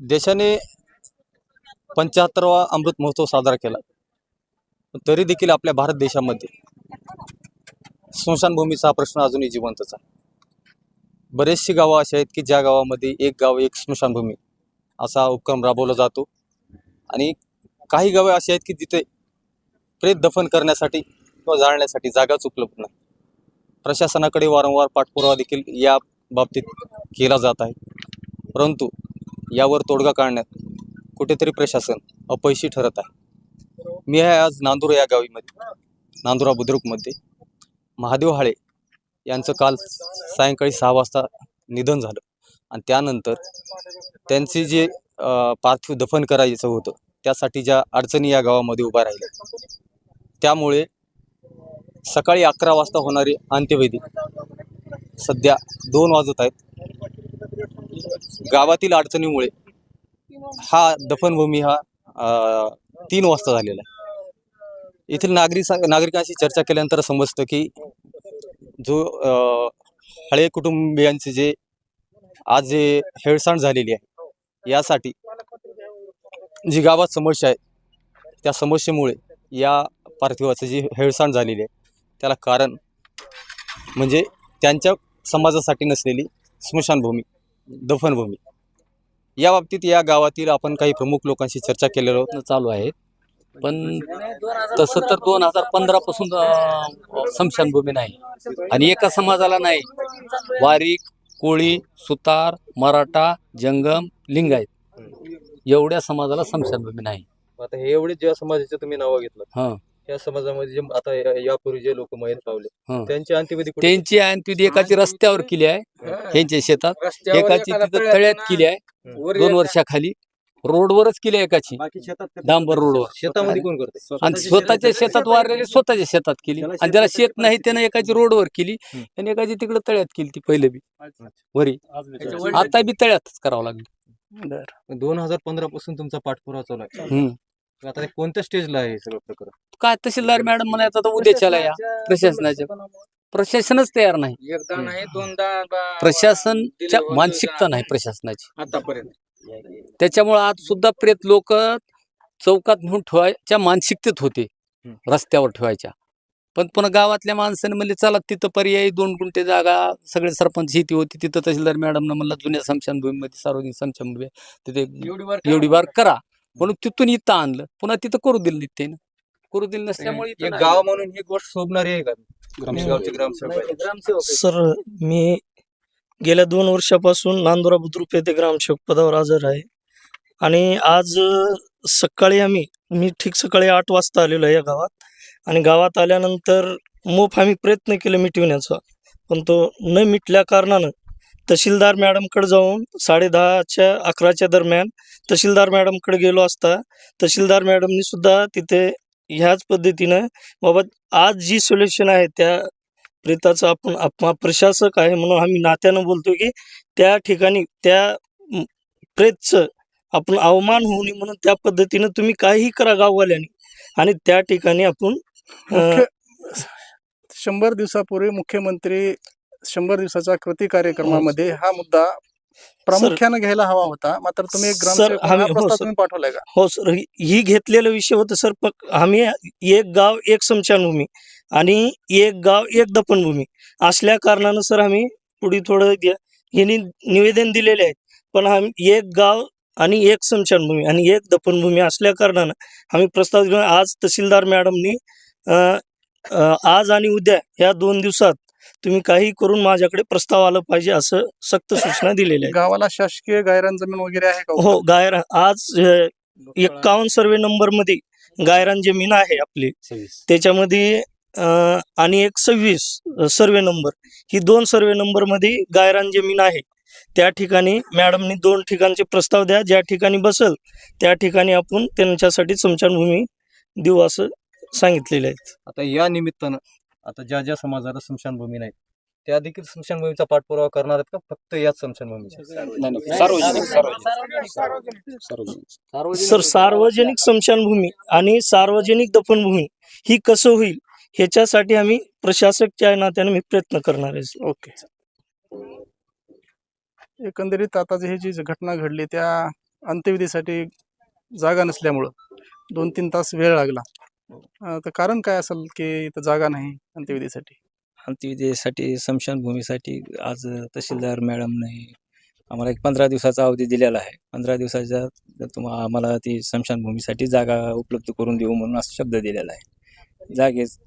देशाने पंच्याहत्तरवा अमृत महोत्सव साजरा केला. तरी देखील आपल्या भारत देशामध्ये स्मशानभूमीचा हा प्रश्न अजूनही जिवंतच आहे. बरेचशी गावं अशी आहेत की ज्या गावामध्ये एक गाव एक स्मशानभूमी असा उपक्रम राबवला जातो. आणि काही गावे अशी आहेत की जिथे प्रेत दफन करण्यासाठी किंवा जाळण्यासाठी जागाच उपलब्ध नाही. प्रशासनाकडे वारंवार पाठपुरावा देखील या बाबतीत केला जात आहे. परंतु यावर तोडगा काढण्यात कुठेतरी प्रशासन अपयशी ठरत आहे. मी आहे आज नांदूर या गावीमध्ये नांदुरा बुद्रुकमध्ये. महादेव हाळे यांचं काल सायंकाळी सहा वाजता निधन झालं. आणि त्यानंतर त्यांचे जे पार्थिव दफन करायचं होतं त्यासाठी ज्या अडचणी या गावामध्ये उभ्या राहिल्या. त्यामुळे सकाळी अकरा वाजता होणारी अंत्यविधी सध्या दोन वाजत आहेत. गावातील अडचणीमुळे हा दफनभूमी हा तीन वाजता झालेला आहे. येथील नागरिक नागरिकांशी चर्चा केल्यानंतर समजतं की जो हळे कुटुंबियांचे जे आज जे हेळसांड झालेली आहे यासाठी जी गावात समस्या आहे त्या समस्येमुळे या पार्थिवाचं जी हेळसांड झालेली आहे त्याला कारण म्हणजे त्यांच्या समाजासाठी नसलेली स्मशानभूमी. दफनभूमी. या बाबतीत या गावातील आपण काही प्रमुख लोकांशी चर्चा केलेलो चालू आहेत पण तसं तर दोन हजार पंधरा पासून स्मशानभूमी नाही. आणि एका समाजाला नाही. वारीक कोळी सुतार मराठा जंगम लिंगायत एवढ्या समाजाला स्मशानभूमी नाही. आता हे एवढे ज्या समाजाचे तुम्ही नावं घेतलं. हं. या समाजामध्ये जे आता या- यापूर्वी जे लोक मयत पावले हं. त्यांची अंत्यविधी कुठे त्यांची अंत्यविधी एकाची रस्त्यावर केली आहे ह्यांच्या शेतात. एकाची तिथं तळ्यात केली आहे दोन वर्षाखाली. रोडवरच केली आहे एकाची. डांबर रोडवर. शेतामध्ये कोण करते? आणि स्वतःच्या शेतात वारलेले स्वतःच्या शेतात केली. आणि ज्याला शेत नाही त्यानं एकाची रोडवर केली. आणि एकाची तिकडे तळ्यात केली ती पहिले बी. वरी. आता बी तळ्यातच करावं लागली. दोन हजार पंधरा पासून तुमचा पाठपुरावा चालू आहे. हम्म. आता ते कोणत्या स्टेजला आहे हे सगळं प्रकरण? काय तहसीलदार मॅडम म्हणायचं आता उद्याच्याला या. प्रशासनाच्या प्रशासनच तयार नाही. एकदा नाही दोनदा प्रशासनच्या मानसिकता नाही प्रशासनाची. आतापर्यंत. त्याच्यामुळे आज सुद्धा प्रेत लोक चौकात नेऊन ठेवायच्या मानसिकतेत होते. रस्त्यावर ठेवायच्या. पण पुन्हा गावातल्या माणसाने म्हणले चला तिथं पर्यायी दोन गुंठे जागा सगळे सरपंच शेती होती तिथं तहसीलदार मॅडमनं म्हणलं जुन्या स्मशानभूमीमध्ये सार्वजनिक स्मशानभूमी तिथे एवढी वर एवढी बार करा. म्हणून तिथून इथं आणलं. पुन्हा तिथं करू दिलं नाही त्यानं. करू दिलं नसल्यामुळे इथं एक नाही. गाव म्हणून ही गोष्ट शोभणारी आहे का गावचे ग्रामसेवक आहे. ग्रामसेवक आहे. सर मी गेल्या दोन वर्षापासून नांदुरा बुद्रुक येथे ग्रामसेवक पदावर हजर आहे आणि आज अ, सकाळी आम्ही मी ठीक सकाळी आठ वाजता आलेलो आहे या गावात आणि गावात आल्यानंतर मोफ आम्ही प्रयत्न केले मिटविण्याचा पण तो न मिटल्या कारणानं तहसीलदार मॅडमकडे जाऊन साडेदहाच्या अकराच्या दरम्यान तहसीलदार मॅडमकडे गेलो असता तहसीलदार मॅडमनी सुद्धा तिथे ह्याच पद्धतीनं बाबा आज जी सोल्युशन आहे त्या प्रेताचं आपण आप प्रशासक आहे म्हणून आम्ही नात्यानं बोलतो की त्या ठिकाणी त्या प्रेतचं आपण अवमान होऊ नये म्हणून त्या पद्धतीनं तुम्ही काहीही करा गाववाल्याने. आणि त्या ठिकाणी आपण शंभर दिवसापूर्वी मुख्यमंत्री शंभर दिवसाच्या कृती कार्यक्रमामध्ये हा मुद्दा प्रामुख्यानं घ्यायला हवा होता मात्र तुम्ही सर, आम्ही- हा सर. पाठवलाय का? हो सर. ही ही घेतलेला विषय होता सर पक आम्ही एक गाव एक स्मशानभूमी आणि एक गाव एक दफनभूमी असल्या कारणानं सर आम्ही पुढे थोडं यांनी निवेदन दिलेले आहेत. पण आम्ही एक गाव आणि एक स्मशानभूमी आणि एक दफनभूमी असल्या कारणानं आम्ही प्रस्ताव घेऊन आज तहसीलदार मॅडमनी अं, अं, आज आणि उद्या या दोन दिवसात तुम्ही काही करून माझ्याकडे प्रस्ताव आला पाहिजे असं सक्त सूचना दिलेल्या आहेत. गावाला शासकीय गायरान जमीन वगैरे आहे का? हो गायर आज एक्कावन्न सर्वे नंबरमध्ये गायरान जमीन आहे आपली. त्याच्यामध्ये अं, आणि एक सव्वीस सर्वे नंबर ही दोन सर्वे नंबरमध्ये गायरान जमीन आहे. त्या ठिकाणी मॅडमनी दोन ठिकाणचे प्रस्ताव द्या ज्या ठिकाणी बसल त्या ठिकाणी आपण त्यांच्यासाठी स्मशानभूमी देऊ असं सांगितलेले आहेत आता या निमित्तानं आता ज्या ज्या समाजाला स्मशानभूमी नाही त्या देखील स्मशानभूमीचा पाठपुरावा करणार आहेत का? फक्त याच स्मशानभूमीच्या सर सार्वजनिक स्मशानभूमी आणि सार्वजनिक दफनभूमी ही कसं होईल ह्याच्यासाठी आम्ही प्रशासकच्या नात्याने मी प्रयत्न करणार आहे ओके. एकंदरीत आता जी ही जी घटना घडली त्या अंत्यविधीसाठी जागा नसल्यामुळं दोन तीन तास वेळ लागला. अं, तर कारण काय असेल की इथं जागा नाही अंत्यविधीसाठी? अंत्यविधीसाठी स्मशानभूमीसाठी आज तहसीलदार मॅडमने आम्हाला एक पंधरा दिवसाचा अवधी दिलेला आहे. पंधरा दिवसाच्या तुम्हा आम्हाला ती स्मशानभूमीसाठी जागा उपलब्ध करून देऊ म्हणून असा शब्द दिलेला आहे. जागेच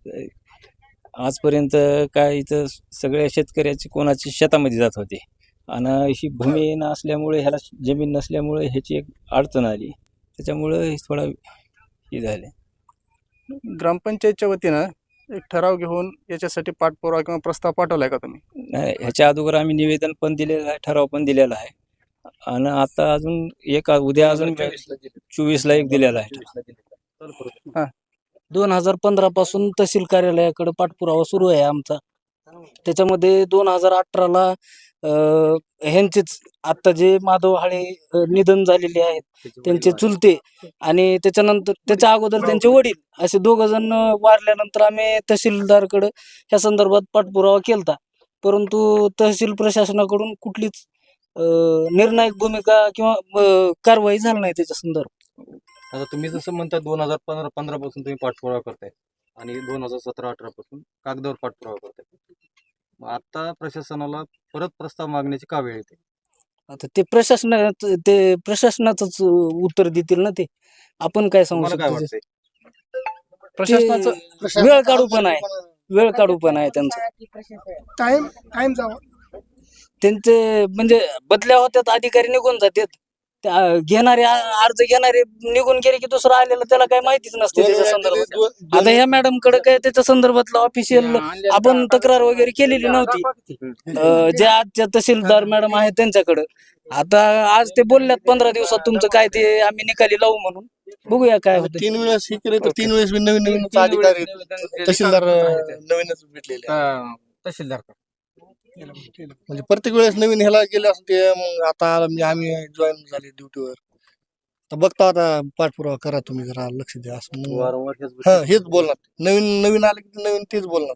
आजपर्यंत काय इथं सगळ्या शेतकऱ्याची कोणाची शेतामध्ये जात होते? आणि ही भूमी नसल्यामुळे ह्याला जमीन नसल्यामुळे ह्याची एक अडचण आली. त्याच्यामुळं हे थोडा हे झाले. ग्रामपंचायतच्या वतीनं एक ठराव घेऊन याच्यासाठी पाठपुरावा किंवा प्रस्ताव पाठवलाय का तुम्ही? नाही ह्याच्या अगोदर आम्ही निवेदन पण दिलेलं आहे ठराव पण दिलेला आहे. आणि आता अजून एक उद्या अजून चोवीसला एक दिलेला आहे. दोन हजार पंधरा पासून तहसील कार्यालयाकडे पाठपुरावा सुरू आहे आमचा. त्याच्यामध्ये दोन हजार अठराला ह्यांचेच आता जे माधव हाळे अ, निधन झालेले आहेत त्यांचे चुलते आणि त्याच्यानंतर त्याच्या अगोदर त्यांचे वडील असे दोघ जण वारल्यानंतर आम्ही तहसीलदारकडे ह्या संदर्भात पाठपुरावा केलता. परंतु तहसील प्रशासनाकडून कुठलीच अ, निर्णायक भूमिका किंवा अ, कारवाई झाली नाही त्याच्या संदर्भात. आता तुम्ही जसं म्हणता दोन हजार पंधरा पंधरा पासून तुम्ही पाठपुरावा करताय आणि दोन हजार सतरा अठरा पासून कागदावर पाठपुरावा करताय. मग आता प्रशासनाला परत प्रस्ताव मागण्याची का वेळ येते? आता ते प्रशासनात ते प्रशासनाचंच उत्तर देतील ना ते. आपण काय सांगू तुम्हाला काय शकतो वाटतंय? प्रशासनाचं ते वेळ काढू पण आहे. वेळ काढू पण आहे त्यांचं. टाइम टाइम जावा. त्यांचे म्हणजे बदल्या होत्यात अधिकारी निघून जातात. त्या घेणारे आ- अर्ज घेणारे निघून गेले की दुसरं आलेलं त्याला काही माहितीच नसते त्याच्या संदर्भात. आता ह्या मॅडमकडे काय त्याच्या संदर्भातलं ऑफिशियल आपण तक्रार वगैरे केलेली नव्हती. अं, जे आजच्या तहसीलदार मॅडम आहेत त्यांच्याकडं. आता आज ते बोलल्यात पंधरा दिवसात तुमचं काय ते आम्ही निकाली लावू म्हणून. बघूया काय होतं तीन वेळेस हे केले तर तीन वेळेस बी नवीन नवीन अधिकारी आहेत. तहसीलदार अं, नवीनच भेटलेले आहेत. तहसीलदार. म्हणजे प्रत्येक वेळेस नवीन ह्याला गेले असं ते मग आता आम्ही- आम्ही जॉईन झाले ड्युटीवर तर बघता आता पाठपुरावा करा तुम्ही जरा लक्ष द्या असं. वारंवार हेच हा हेच बोलणार. नवीन नवीन आले की नवीन तेच बोलणार.